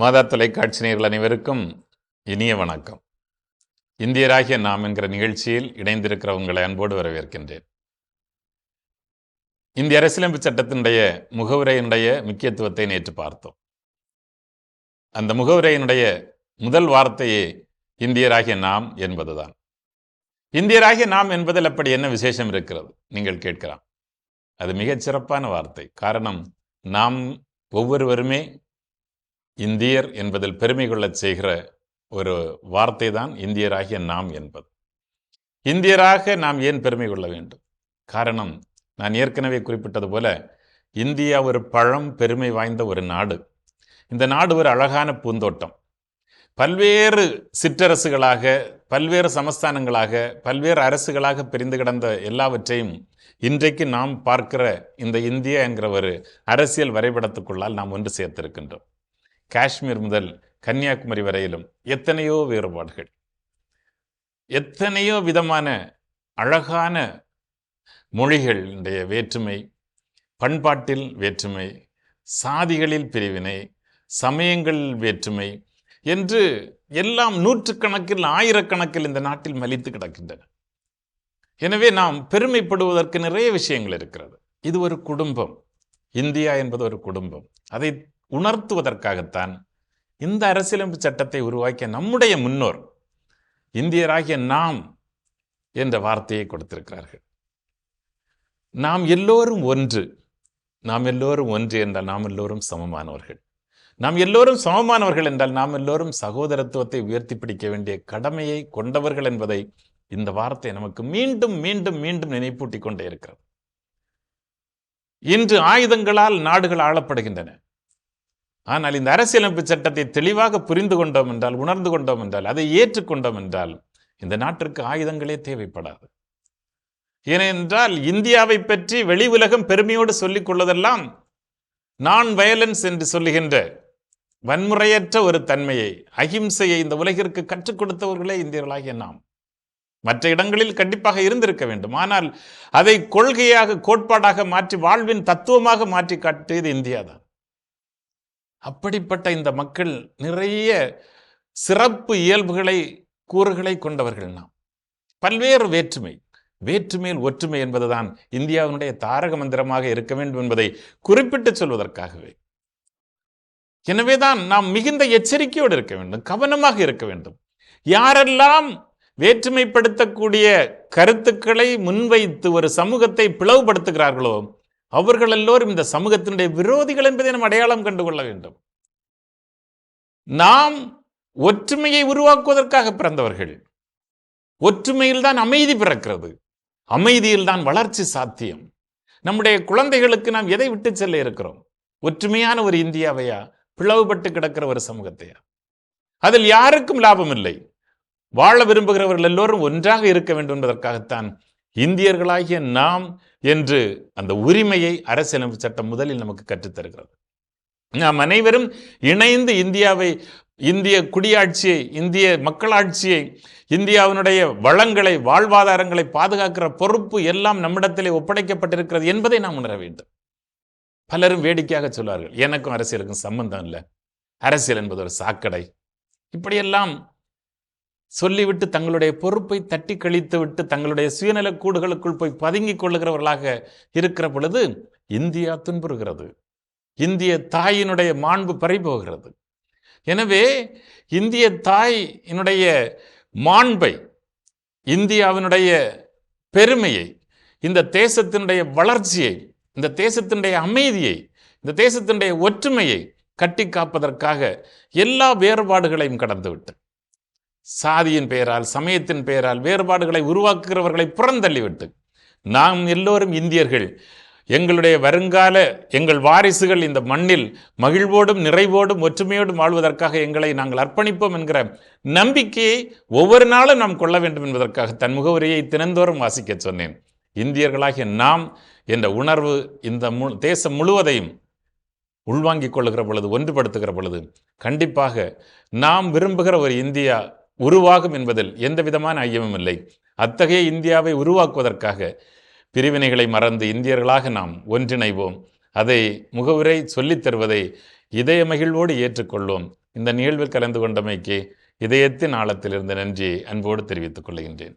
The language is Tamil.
மாதா தொலைக்காட்சி நேர்கள் அனைவருக்கும் இனிய வணக்கம். இந்தியராகிய நாம் என்கிற நிகழ்ச்சியில் இணைந்திருக்கிற உங்களை அன்போடு வரவேற்கின்றேன். இந்திய அரசியலமைப்பு சட்டத்தினுடைய முகவுரையினுடைய முக்கியத்துவத்தை நேற்று பார்த்தோம். அந்த முகவுரையினுடைய முதல் வார்த்தையே இந்தியராகிய நாம் என்பதுதான். இந்தியராகிய நாம் என்பதில் அப்படி என்ன விசேஷம் இருக்கிறது? நீங்கள் கேட்கலாம். அது மிகச் சிறப்பான வார்த்தை. காரணம் நாம் ஒவ்வொருவருமே இந்தியர் என்பதில் பெருமை கொள்ளச் செய்கிற ஒரு வார்த்தை தான் இந்தியராகிய நாம் என்பது. இந்தியராக நாம் ஏன் பெருமை கொள்ள வேண்டும்? காரணம் நான் ஏற்கனவே குறிப்பிட்டது போல இந்தியா ஒரு பழம் பெருமை வாய்ந்த ஒரு நாடு. இந்த நாடு ஒரு அழகான பூந்தோட்டம். பல்வேறு சிற்றரசுகளாக பல்வேறு சமஸ்தானங்களாக பல்வேறு அரசுகளாக பிரிந்து கிடந்த எல்லாவற்றையும் இன்றைக்கு நாம் பார்க்கிற இந்த இந்தியா என்கிற ஒரு அரசியல் வரைபடத்துக்குள்ளால் நாம் ஒன்று சேர்த்திருக்கின்றோம். காஷ்மீர் முதல் கன்னியாகுமரி வரையிலும் எத்தனையோ வேறுபாடுகள். எத்தனையோ விதமான அழகான மொழிகளுடைய வேற்றுமை பண்பாட்டில் வேற்றுமை சாதிகளில் பிரிவினை சமயங்களில் வேற்றுமை என்று எல்லாம் நூற்றுக்கணக்கில் ஆயிரக்கணக்கில் இந்த நாட்டில் மலித்து கிடக்கின்றன. எனவே நாம் பெருமைப்படுவதற்கு நிறைய விஷயங்கள் இருக்கிறது. இது ஒரு குடும்பம். இந்தியா என்பது ஒரு குடும்பம். அதை உணர்த்துவதற்காகத்தான் இந்த அரசியலமைப்பு சட்டத்தை உருவாக்கிய நம்முடைய முன்னோர் இந்தியராகிய நாம் என்ற வார்த்தையை கொடுத்திருக்கிறார்கள். நாம் எல்லோரும் ஒன்று நாம் எல்லோரும் ஒன்று என்றால் நாம் எல்லோரும் சமமானவர்கள். நாம் எல்லோரும் சமமானவர்கள் என்றால் நாம் எல்லோரும் சகோதரத்துவத்தை உயர்த்தி பிடிக்க வேண்டிய கடமையை கொண்டவர்கள் என்பதை இந்த வார்த்தை நமக்கு மீண்டும் மீண்டும் மீண்டும் நினைப்பூட்டி கொண்டே இருக்கிறது. இன்று ஆயுதங்களால் நாடுகள் ஆளப்படுகின்றன. ஆனால் இந்த அரசியலமைப்பு சட்டத்தை தெளிவாக புரிந்து கொண்டோம் என்றால் உணர்ந்து கொண்டோம் என்றால் அதை ஏற்றுக்கொண்டோம் என்றால் இந்த நாட்டிற்கு ஆயுதங்களே தேவைப்படாது. ஏனென்றால் இந்தியாவை பற்றி வெளி உலகம் பெருமையோடு சொல்லிக் கொள்வதெல்லாம் நான் வயலன்ஸ் என்று சொல்லுகின்ற வன்முறையற்ற ஒரு தன்மையை அகிம்சையை இந்த உலகிற்கு கற்றுக் கொடுத்தவர்களே இந்தியர்களாகிய நாம். மற்ற இடங்களில் கண்டிப்பாக இருந்திருக்க வேண்டும். ஆனால் அதை கொள்கையாக கோட்பாடாக மாற்றி வாழ்வின் தத்துவமாக மாற்றி காட்டியது இந்தியா தான். அப்படிப்பட்ட இந்த மக்கள் நிறைய சிறப்பு இயல்புகளை கூறுகளை கொண்டவர்கள் நாம். பல்வேறு வேற்றுமை. வேற்றுமையில் ஒற்றுமை என்பதுதான் இந்தியாவினுடைய தாரக மந்திரமாக இருக்க வேண்டும் என்பதை குறிப்பிட்டு சொல்வதற்காகவே. எனவேதான் நாம் மிகுந்த எச்சரிக்கையோடு இருக்க வேண்டும் கவனமாக இருக்க வேண்டும். யாரெல்லாம் வேற்றுமைப்படுத்தக்கூடிய கருத்துக்களை முன்வைத்து ஒரு சமூகத்தை பிளவுபடுத்துகிறார்களோ அவர்கள் எல்லோரும் இந்த சமூகத்தினுடைய விரோதிகள் என்பதை நாம் அடையாளம் கண்டுகொள்ள வேண்டும். நாம் ஒற்றுமையை உருவாக்குவதற்காக பிறந்தவர்கள். ஒற்றுமையில் தான் அமைதி பிறக்கிறது. அமைதியில் தான் வளர்ச்சி சாத்தியம். நம்முடைய குழந்தைகளுக்கு நாம் எதை விட்டு செல்ல இருக்கிறோம்? ஒற்றுமையான ஒரு இந்தியாவையா? பிளவுபட்டு கிடக்கிற ஒரு சமூகத்தையா? அதில் யாருக்கும் லாபம் இல்லை. வாழ விரும்புகிறவர்கள் எல்லோரும் ஒன்றாக இருக்க வேண்டும் என்பதற்காகத்தான் இந்தியர்களாகிய நாம் என்று அந்த உரிமையை அரசியலமைப்பு சட்டம் முதலில் நமக்கு கற்றுத்தருகிறது. நாம் அனைவரும் இணைந்து இந்தியாவை இந்திய குடியாட்சியை இந்திய மக்களாட்சியை இந்தியாவினுடைய வளங்களை வாழ்வாதாரங்களை பாதுகாக்கிற பொறுப்பு எல்லாம் நம்மிடத்திலே ஒப்படைக்கப்பட்டிருக்கிறது என்பதை நாம் உணர வேண்டும். பலரும் வேடிக்கையாக சொல்வார்கள் எனக்கும் அரசியலுக்கும் சம்பந்தம் இல்லை. அரசியல் என்பது ஒரு சாக்கடை. இப்படியெல்லாம் சொல்லிவிட்டு தங்களுடைய பொறுப்பை தட்டி கழித்து விட்டு தங்களுடைய சுயநல கூடுகளுக்குள் போய் பதுங்கிக் கொள்ளுகிறவர்களாக இருக்கிற பொழுது இந்தியா துன்புறுகிறது. இந்திய தாயினுடைய மாண்பு பறிபோகிறது. எனவே இந்திய தாயினுடைய மாண்பை இந்தியாவினுடைய பெருமையை இந்த தேசத்தினுடைய வளர்ச்சியை இந்த தேசத்தினுடைய அமைதியை இந்த தேசத்தினுடைய ஒற்றுமையை கட்டி காப்பதற்காக எல்லா வேறுபாடுகளையும் கடந்துவிட்டு சாதியின் பெயரால் சமயத்தின் பெயரால் வேறுபாடுகளை உருவாக்குகிறவர்களை புறந்தள்ளிவிட்டு நாம் எல்லோரும் இந்தியர்கள் எங்களுடைய வருங்கால எங்கள் வாரிசுகள் இந்த மண்ணில் மகிழ்வோடும் நிறைவோடும் ஒற்றுமையோடும் வாழ்வதற்காக எங்களை நாங்கள் அர்ப்பணிப்போம் என்கிற நம்பிக்கையை ஒவ்வொரு நாளும் நாம் கொள்ள வேண்டும் என்பதற்காக தன் முகவரியை தினந்தோறும் வாசிக்க சொன்னேன். இந்தியர்களாகிய நாம் என்ற உணர்வு இந்த மு தேசம் முழுவதையும் உள்வாங்கிக் கொள்ளுகிற பொழுது ஒன்றுபடுத்துகிற பொழுது கண்டிப்பாக நாம் விரும்புகிற ஒரு இந்தியா உருவாகும் என்பதில் எந்த விதமான ஐயமும் இல்லை. அத்தகைய இந்தியாவை உருவாக்குவதற்காக பிரிவினைகளை மறந்து இந்தியர்களாக நாம் ஒன்றிணைவோம். அதை முகவுரை சொல்லித் தருவதை இதய மகிழ்வோடு ஏற்றுக்கொள்வோம். இந்த நிகழ்வில் கலந்து கொண்டமைக்கு இதயத்தின் ஆழத்திலிருந்து நன்றி அன்போடு தெரிவித்துக் கொள்கின்றேன்.